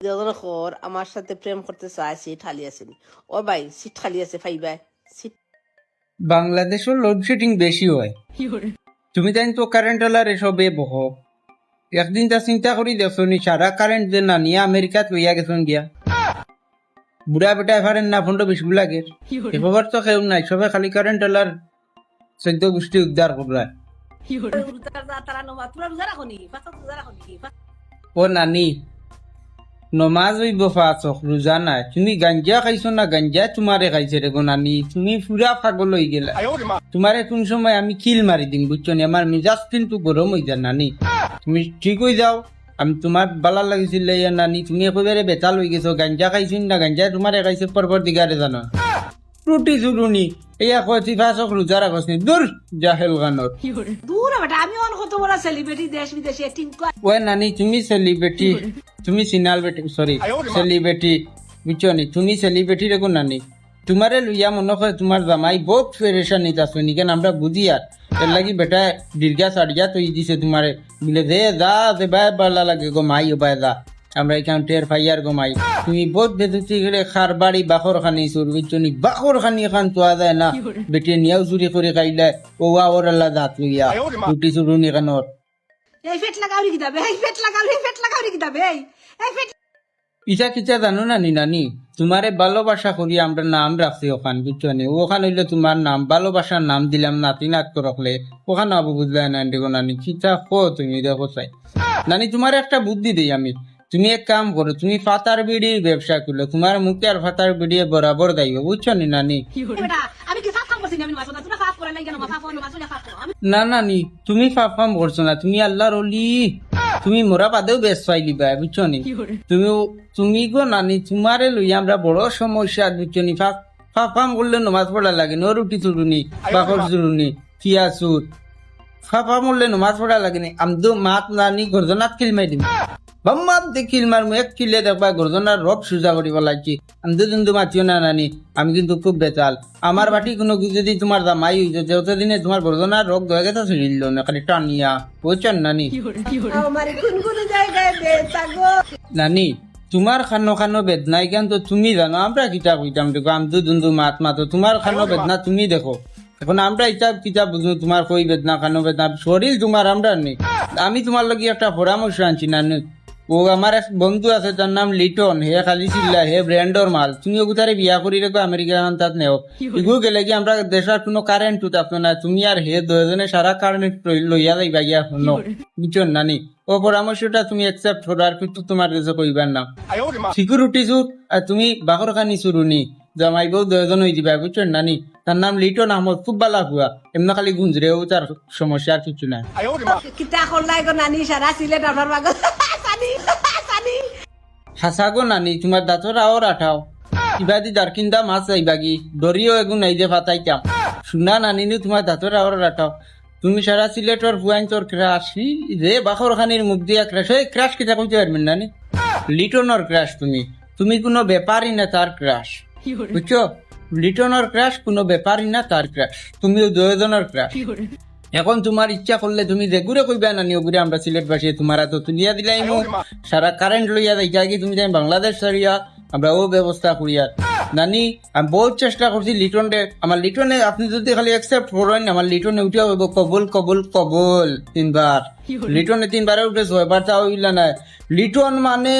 যখন খর আমার সাথে প্রেম করতে চায় সিট খালি আছে ও ভাই সিট খালি আছে ফাইবাই সিট বাংলাদেশের লোডশেডিং বেশি হয়। তুমি জানি তো কারেন্ট ওলার এসবে বহ। একদিন তা চিন্তা করি দেখছ নি সারা কারেন্ট যে না নিয়ে আমেরিকাত লইয়া গেছেন গিয়া। বুড়া বেটা এফারেন না ফোনটা বেশি লাগে এবার তো কেউ নাই সবে খালি কারেন্ট ওলার চৈদ্য গোষ্ঠী উদ্ধার করলা তারা নমা তোমরা রোজা রাখো নি পাঁচ রোজা রাখো নি ও নানি নমাজ হইব ফাঁসক রোজা নাই তুমি গাঞ্জা খাইছো না গাঞ্জা তোমারে খাইছে রে গো নানি তুমি পুরা পাগল হয়ে গেলা তোমারে কোন সময় আমি কিল মারি দিম বুঝছ নি আমার মিজাজ কিন্তু গরম হয়ে যায় নানি তুমি ঠিক হয়ে যাও আমি তোমার বালা লাগিছিল নানি তুমি একেবারে বেতাল হয়ে গেছো গাঞ্জা খাইছিন না গাঞ্জা তোমারে খাইছে পরপর দিগারে জানো রুটি চুরুনি এয়া কয় তুই ফাঁসক রোজা রাখস নি দূর জাহেল গানত দূর আমি অন কত বড় সেলিব্রিটি দেশ বিদেশে ওই নানি তুমি সেলিব্রিটি তুমি সিনাল বেটি সরি সেলিব্রিটি বুঝছ নি? তুমি সেলিব্রিটি রেখো নানি। তোমারে লইয়া মনে হয় তোমার জামাই বহুত পেরেশান নিতে আসো নি কেন আমরা বুঝি আর এর লাগি বেটা দীর্ঘা সারিয়া তৈ দিছে তোমারে বলে দে যা দে বাই বালা লাগে গো মাই ও বাই যা। আমরা এখান টের ফাইয়ার গো মাই। তুমি বহুত বেদুতি গেলে খার বাড়ি বাখর খানি সুর বুঝছ নি? বাখর খানি খান তো যায় না। বেটে নিয়াও চুরি করে খাইলে ও ওর আল্লাহ দাঁত লইয়া। রুটি চুরুনি কানোর এই এই এই এই ইটা কিটা জানো না নি নানি? তোমারে ভালোবাসা করি আমরা নাম রাখছি ওখান বুঝছ নি ওখান হইলে তোমার নাম ভালোবাসার নাম দিলাম নাতি নাটক রাখলে ওখান আবু না দেখো নানি কিটা কো তুমি দেখো চাই। নানি তোমার একটা বুদ্ধি দিই আমি। তুমি এক কাম করো তুমি ফাতার বিড়ির ব্যবসা করল তোমার মুখে আর ফাতার বিড়ি বরাবর দাইবে বুঝছ নি নানি বেটা আমি কি সাফ কাম করছি না আমি মাছ না আমি না নানি তুমি ফাফাম করছ না তুমি আল্লাহর অলি তুমি মোরা বাদেও বেশ বুঝছ নি? তুমি তুমি গো নানি তোমারে লই আমরা বড় সমস্যা বুঝছ নি? করলে নমাজ পড়া লাগে ন রুটি চুরুনি বাকর চুরুনি কিয়া চুর। ফাফাম করলে নমাজ পড়া লাগে নি আমদো মাত নানি গর্জনাত কিল মাই দিম বাম্মাত দেখিল মার এক কিলে দেখবা গর্জনার রব সুজা করিব লাগছি। আমদো কিন্তু মাতিও না নানি আমি কিন্তু খুব বেতাল আমার বাটি কোনো যদি তোমার দামাই হইতো যতদিনে তোমার গর্জনার রোগ দয়া গেছে শুনিল না? খালি টানিয়া। বুঝছেন নানি? কোন কোন নানি তোমার খানো খানো বেদনা এখান তো তুমি জানো? আমরা কিতাব কইতাম দেখো আমদু দুন্দু মাত মাতো তোমার খানো বেদনা তুমি দেখো। এখন আমরা কিতাব কিতাব বুঝব তোমার কই বেদনা খানো বেদনা শরীর তোমার আমরা নেই আমি তোমার লাগি একটা পরামর্শ আনছি নানি। ও আমার এক বন্ধু আছে তার নাম লিটন। হে খালি চিল্লা হে ব্র্যান্ডর মাল। তুমি ওগুতারে বিয়া করি রেখো আমেরিকা তাত নেও। ইগু গেলে কি আমরা দেশের কোনো কারেন্ট থাকতো না? তুমি আর হে দুজনে সারা কারেন্ট লইয়া যাইবা গিয়া শুনো। বুঝছ নানি ও পরামর্শটা তুমি একসেপ্ট করো আর কিন্তু তোমার কাছে কইবার না। সিকিউরিটি চুর আর তুমি বাকর খানি চুরুনি জামাই বউ দুজন হয়ে দিবা বুঝছ নানি তার নাম লিটন আহমদ খুব বালা হুয়া এমনি খালি গুঞ্জরেও তার সমস্যা আর কিছু নাই। কিতা করলাই গো নানি সারা সিলেট আমার বাগল সানি সানি। হাসাগো নানি তোমার দাঁতর আওর আঠাও। ইবাদি দারকিন্দা মাছ আইবাগি দরিও এগুন নাই যে ফাতাইতাম শুনা নানিনি তোমার দাঁতর আওর আঠাও। তুমি সারা সিলেটর ফুয়াইন তোর ক্রাশ রে বাখর খানির মুখ দিয়া ক্রাশ ওই ক্রাশ কিতা কইতে পারবেন নানি? লিটনর ক্রাশ তুমি। তুমি কোনো ব্যাপারই না তার ক্রাশ বুঝছ? ক্রাশ কোনো ব্যাপারই না তার ক্রাশ তুমিও দুজনের ক্রাশ এখন তোমার ইচ্ছা করলে তুমি রেগুরে কইবা না নিয়ে ঘুরে আমরা সিলেট বাসিয়ে তোমার তো তুলিয়া দিলাই মো। সারা কারেন্ট লইয়া যাই তুমি যাই বাংলাদেশ সারিয়া আমরা ও ব্যবস্থা করিয়া নানি আমি বহুত চেষ্টা করছি লিটনে আমার লিটনে আপনি যদি খালি অ্যাকসেপ্ট করেন আমার লিটনে উঠে হইব কবুল কবুল কবুল তিনবার। লিটনে তিনবারে উঠে ছয়বার তা হইলা না লিটন মানে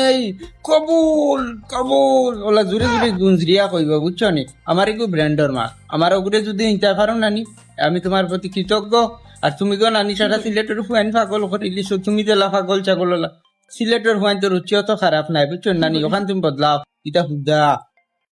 কবুল কবুল। ওলা জুড়ে জুড়ে গুঞ্জরিয়া কইব বুঝছ নি? আমার একটু ব্র্যান্ডর মা। আমার ওগুলো যদি নিতে পারো নানি আমি তোমার প্রতি কৃতজ্ঞ। আর তুমি গো নানি সারা সিলেটের হুয়াইন পাগল করিলিছো তুমি তেলা পাগল ছাগল সিলেটের তোর রুচিও তো খারাপ নাই বুঝছ নানি ওখান তুমি বদলাও। ইটা হুদা।